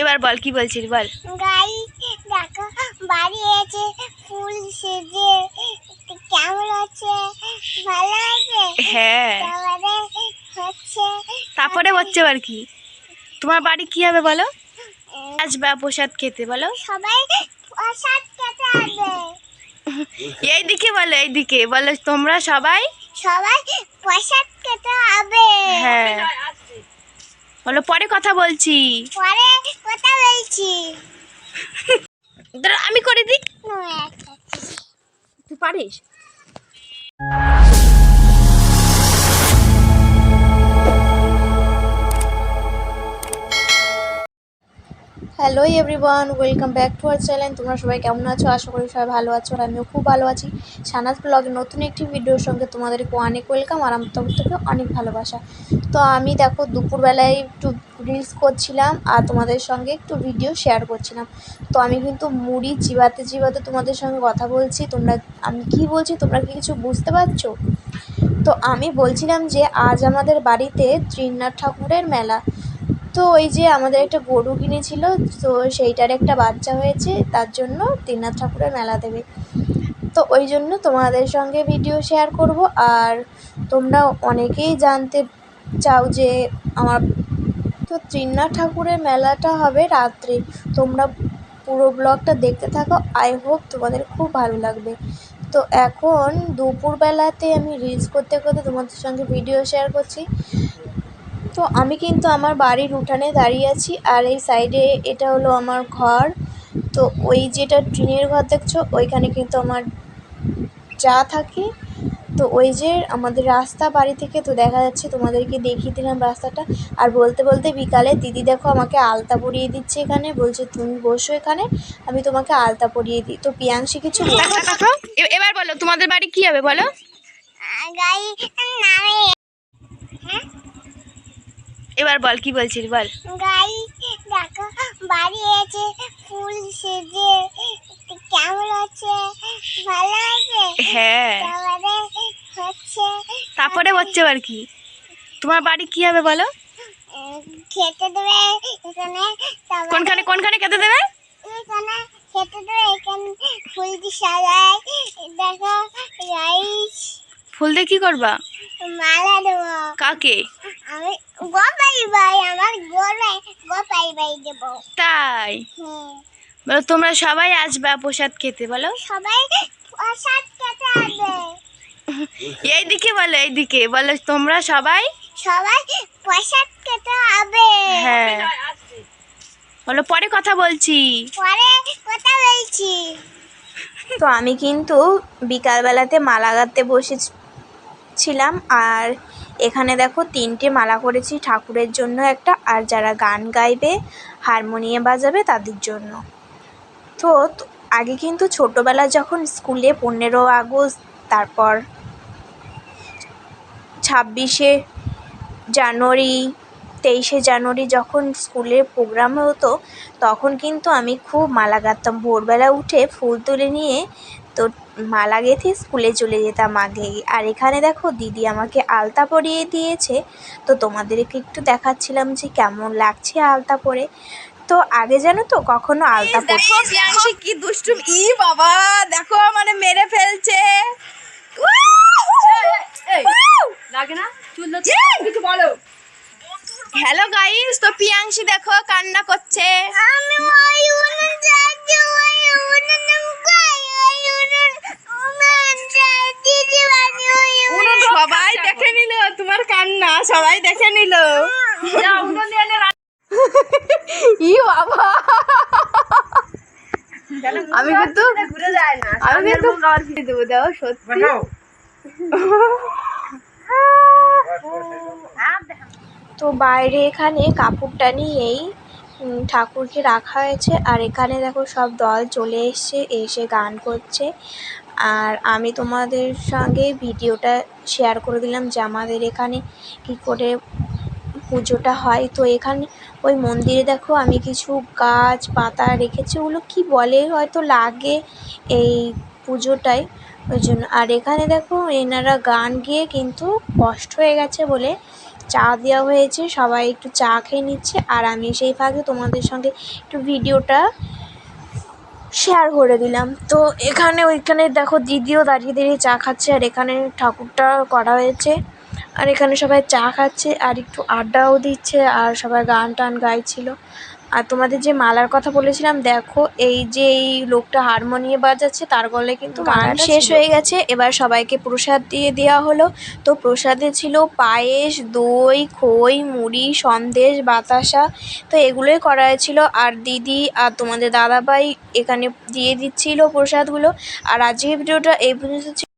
এবার বল কি বলছিস বল? গাই দেখো বাড়ি এসে ফুল সেজে কেমন হচ্ছে ভালো আছে? হ্যাঁ। তারপরে হচ্ছে তারপরে হচ্ছে আর কি? তোমার বাড়ি কি হবে বলো? আসবা প্রসাদ খেতে বলো। সবাই প্রসাদ খেতে হবে। এইদিকে বলো এইদিকে। বলো তোমরা সবাই? সবাই প্রসাদ খেতে হবে। হ্যাঁ। বলো পরে কথা বলছি। পরে কথা বলছি। আমি করে দিই। নো, তুই পারিস? Hello everyone welcome back to our channel তোমরা সবাই কেমন আছো? আশা করি সবাই ভালো আছো আর আমিও খুব ভালো আছি। সানাজ ব্লগের নতুন একটি ভিডিওর সঙ্গে তোমাদেরকে অনেক ওয়েলকাম আর আমার তরফ থেকে অনেক ভালোবাসা। তো আমি দেখো, দুপুরবেলায় একটু রিলস করছিলাম আর তোমাদের সঙ্গে একটু ভিডিও শেয়ার করছিলাম। তো আমি কিন্তু মুড়ি চিবাতে চিবাতে তোমাদের সঙ্গে কথা বলছি। তোমরা, আমি কি বলছি? তোমরা কি কিছু বুঝতে পারছ? তো আমি বলছিলাম যে, আজ আমাদের বাড়িতে ত্রিনাথ ঠাকুরের মেলা। তো ওই যে আমাদের একটা গরু কিনেছিল, তো সেইটার একটা বাচ্চা হয়েছে, তার জন্য ত্রিনাথ ঠাকুরের মেলা দেবে। তো ওই জন্য তোমাদের সঙ্গে ভিডিও শেয়ার করব, আর তোমরা অনেকেই জানতে চাও যে আমার তো ত্রিনাথ ঠাকুরের মেলাটা হবে রাত্রে। তোমরা পুরো ব্লগটা দেখতে থাকো আই হোপ তোমাদের খুব ভালো লাগবে। তো এখন দুপুরবেলাতে আমি রিলস করতে করতে তোমাদের সঙ্গে ভিডিও শেয়ার করছি। তো আমি কিন্তু আমার বাড়ির উঠানে দাঁড়িয়ে আছি আর এই সাইডে এটা হলো আমার ঘর। তো ওই যেটা টিনের ঘর দেখছ ওইখানে কিন্তু আমার যা থাকে। তো ওই যে আমাদের রাস্তা বাড়ি থেকে তো দেখা যাচ্ছে তোমাদেরকে দেখিয়ে দিলাম রাস্তাটা। আর বলতে বলতে বিকালে দিদি দেখো আমাকে আলতা পরিয়ে দিচ্ছে এখানে বলছে তুমি বসো এখানে আমি তোমাকে আলতা পরিয়ে দিই। তো পিয়াংশি কিছু এবার বলো তোমাদের বাড়ি কি হবে বলো? এবার বল কি বলছিস বল? গাই দেখো বাড়ি এসে ফুল সেজে কেমন হচ্ছে ভালো আছে? হ্যাঁ। হচ্ছে তারপরে হচ্ছে আর কি? তোমার বাড়ি কি হবে বলো? খেতে দেবে এখানে কোনখানে কোনখানে খেতে দেবে? এখানে খেতে দেবে এখানে ফুল দিয়ে সাজায় দেখো রাইস ফুল দিয়ে কি করবা? মালা দেবো। কাকে? আমি গোপাই ভাই আমার গোপাই গোপাই ভাই দেবো। তাই? হুম বলো তোমরা সবাই আসবা প্রসাদ খেতে বলো। সবাই প্রসাদ খেতে হবে এইদিকে বলো এইদিকে বলো তোমরা সবাই। সবাই প্রসাদ খেতে হবে। হ্যাঁ। বলো পরে কথা বলছি। পরে কথা বলছি। তো আমি কিন্তু বিকালবেলাতে মালা গাঁথতে বসেছিলাম আর এখানে দেখো তিনটে মালা করেছি ঠাকুরের জন্য একটা আর যারা গান গাইবে, হারমোনিয়াম বাজাবে তাদের জন্য। তো আগে কিন্তু ছোটোবেলা যখন স্কুলে পনেরো আগস্ট তারপর ছাব্বিশে জানুয়ারি তেইশে জানুয়ারি যখন স্কুলের প্রোগ্রাম হতো তখন কিন্তু আমি খুব মালা গাঁথতাম ভোরবেলা উঠে ফুল তুলে নিয়ে তো মালা গেঁথে স্কুলে চলে যেতাম আগেই আর এখানে দেখো দিদি আমাকে আলতা পরিয়ে দিয়েছে তো তোমাদেরকে একটু দেখাচ্ছিলাম যে কেমন লাগছে আলতা পরে তো আগে জানো তো কখনো আলতা পরে দেখো প্রিয়াংশী কি দুষ্টুম ই বাবা দেখো মানে মেরে ফেলছে লাগে না চুল কিছু বলো হ্যালো গাইস তো পিয়াংশি দেখো কান্না করছে। সবাই দেখে নিল তোমার কান্না সবাই দেখে নিল। ই বাবা। আমি কিন্তু না। আমি কিন্তু দেবো সত্যি। তো বাইরে এখানে কাপড়টা নিয়েই উম, ঠাকুরকে রাখা হয়েছে। আর এখানে দেখো সব দল চলে এসছে এসে গান করছে। আর আমি তোমাদের সঙ্গে ভিডিওটা শেয়ার করে দিলাম যে আমাদের এখানে কী করে পুজোটা হয়। তো এখানে ওই মন্দিরে দেখো আমি কিছু গাছ পাতা রেখেছি। ওগুলো কী বলে? হয়তো লাগে এই পুজোটায়। ওই জন্য। আর এখানে দেখো এনারা গান গেয়ে কিন্তু কষ্ট হয়ে গেছে বলে চা দেওয়া হয়েছে। সবাই একটু চা খেয়ে নিচ্ছে। আর আমি সেই ফাঁকে তোমাদের সঙ্গে একটু ভিডিওটা শেয়ার করে দিলাম। তো এখানে ওইখানে দেখো দিদিও দাঁড়িয়ে দাঁড়িয়ে চা খাচ্ছে। আর এখানে ঠাকুরটা করা হয়েছে। আর এখানে সবাই চা খাচ্ছে। আর একটু আড্ডাও দিচ্ছে। আর সবাই গান টান গাইছিল। আর তোমাদের যে মালার কথা বলেছিলাম দেখো এই যে এই লোকটা হারমোনিয়াম বাজাচ্ছে তার গলায় কিন্তু গান শেষ হয়ে গেছে। এবার সবাইকে প্রসাদ দিয়ে দেওয়া হলো। তো প্রসাদে ছিল পায়েস দই খই মুড়ি সন্দেশ বাতাসা। তো এগুলোই করা হয়েছিল আর দিদি আর তোমাদের দাদাভাই এখানে দিয়ে দিচ্ছিল প্রসাদগুলো। আর আজকের ভিডিওটা এই পর্যন্ত।